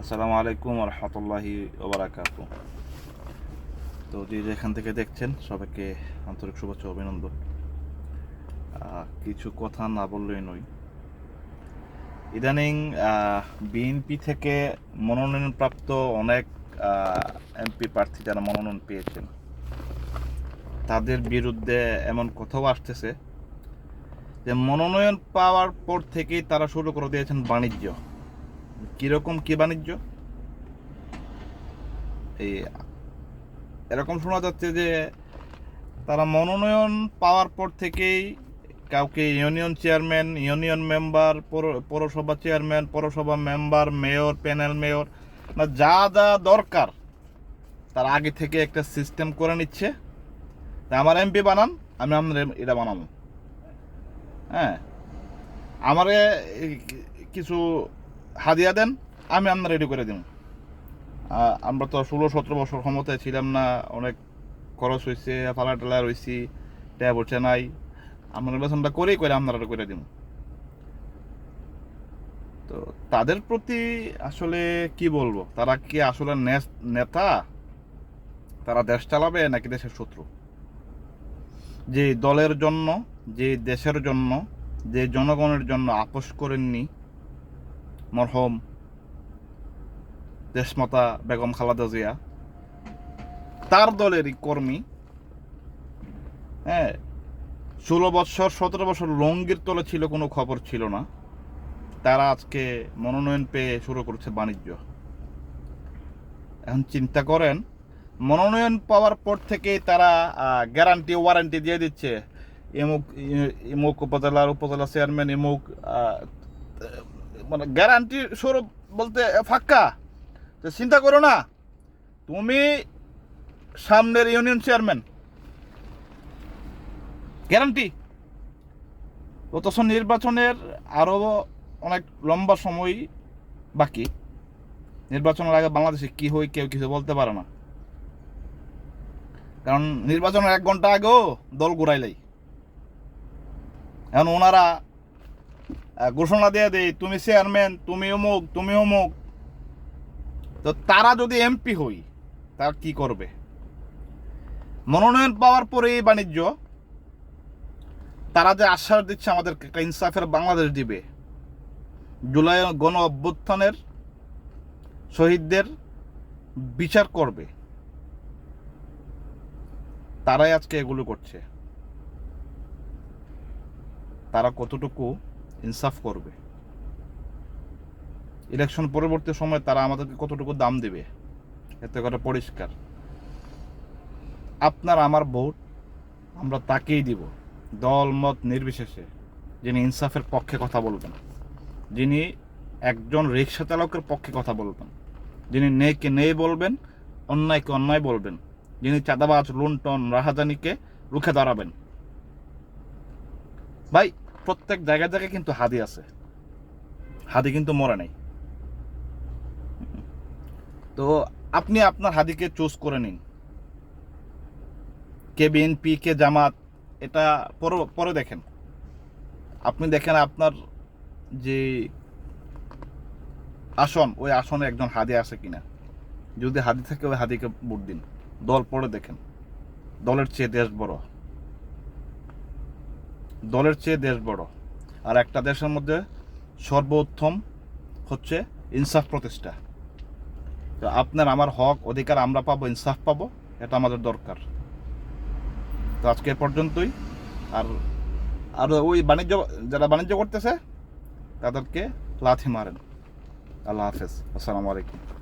আসসালামু আলাইকুম রহমতুল্লাহি ওবরাকাত। তো যে যেখান থেকে দেখছেন, সবাইকে আন্তরিক শুভেচ্ছা অভিনন্দন। কিছু কথা না বললেই নই ইদানিং বিএনপি থেকে মনোনয়নপ্রাপ্ত অনেক এমপি প্রার্থী যারা মনোনয়ন পেয়েছেন, তাদের বিরুদ্ধে এমন কথাও আসতেছে যে মনোনয়ন পাওয়ার পর থেকেই তারা শুরু করে দিয়েছেন বাণিজ্য। কীরকম কি বাণিজ্য? এই, এরকম শোনা যাচ্ছে যে তারা মনোনয়ন পাওয়ার পর থেকেই কাউকে ইউনিয়ন চেয়ারম্যান, ইউনিয়ন মেম্বার পৌরসভা চেয়ারম্যান, পৌরসভা মেম্বার, মেয়র, প্যানেল মেয়র, না যা যা দরকার তার আগে থেকে একটা সিস্টেম করে নিচ্ছে। আমার এমপি বানান, আমি আপনার এটা বানাবো। হ্যাঁ আমারে কিছু হাদিয়া দেন, আমি আপনার রেডি করে দিন আমরা তো ষোলো, সতেরো বছর ক্ষমতায় ছিলাম না, অনেক খরচ হয়েছে ফালা টালা রয়েছি ট্যাব হচ্ছে নাই। আমরা নির্বাচনটা করেই করে আপনারা করে দিন তো তাদের প্রতি আসলে কি বলব? তারা কি আসলে নেতা? তারা দেশ চালাবে নাকি দেশের শত্রু? যে দলের জন্য, যে দেশের জন্য, যে জনগণের জন্য আপোষ করেননি মরহম, দেশমাতা বেগম খালাদা জিয়া, তার দলেরই কর্মী হ্যাঁ ষোলো বছর সতেরো বছর লঙ্গির তলে ছিল, কোনো খবর ছিল না। তারা আজকে মনোনয়ন পেয়ে শুরু করছে বাণিজ্য। এখন চিন্তা করেন, মনোনয়ন পাওয়ার পর থেকেই তারা গ্যারান্টি ওয়ারেন্টি দিয়ে দিচ্ছে। এমুক এমুক উপজেলার উপজেলা চেয়ারম্যান এমুক মানে গ্যারান্টি স্বরূপ বলতে ফাক্কা তো চিন্তা করো না, তুমি সামনের ইউনিয়ন চেয়ারম্যান গ্যারান্টি অথচ নির্বাচনের আরও অনেক লম্বা সময় বাকি। নির্বাচনের আগে বাংলাদেশে কি হয়, কেউ কিছু বলতে পারে না। কারণ নির্বাচনের এক ঘণ্টা আগেও দল ঘুরাইলাই। এখন ওনারা ঘোষণা দিয়ে দেয় তুমি চেয়ারম্যান তুমি অমুক তুমি অমুক। তো তারা যদি এমপি হই, তার কি করবে? মনোনয়ন পাওয়ার পরে এই বাণিজ্য, তারা যে আশ্বাস দিচ্ছে আমাদের ইনসাফের বাংলাদেশ দিবে। জুলাই গণ অভ্যুত্থানের শহীদদের বিচার করবে। তারাই আজকে এগুলো করছে। তারা কতটুকু ইনসাফ করবে। ইলেকশন পরবর্তী সময় তারা আমাদেরকে কতটুকু দাম দেবে? এতে করে পরিষ্কার। আপনার আমার ভোট, আমরা তাকেই দিব। দল, মত নির্বিশেষে। যিনি ইনসাফের পক্ষে কথা বলবেন, যিনি একজন রিক্সা চালকের পক্ষে কথা বলবেন, যিনি নেইকে নেই বলবেন, অন্যায়কে অন্যায় বলবেন, যিনি চাঁদাবাজ, লুণ্ঠন, রাহাজানিকে রুখে দাঁড়াবেন। ভাই প্রত্যেক জায়গায় জায়গায় কিন্তু হাদি আছে। হাদি কিন্তু মরে নাই। তো আপনি আপনার হাদিকে চুজ করে নিন। কে বিএনপি কে জামাত, এটা পরে পরে দেখেন। আপনি দেখেন আপনার যে আসন, ওই আসনে একজন হাদি আছে কিনা। যদি হাদি থাকে, ওই হাদিকে ভোট দিন। দল পরে দেখেন। দলের চেয়ে দেশ বড়। দলের চেয়ে দেশ বড়। আর একটা দেশের মধ্যে সর্বোত্তম হচ্ছে ইনসাফ প্রতিষ্ঠা। তো আপনার আমার হক অধিকার আমরা পাবো, ইনসাফ পাবো, এটা আমাদের দরকার। তো আজকে পর্যন্তই। আর আর ওই বাণিজ্য, যারা বাণিজ্য করতেছে, তাদেরকে লাথি মারেন। আল্লাহ হাফেজ। আসসালামু আলাইকুম।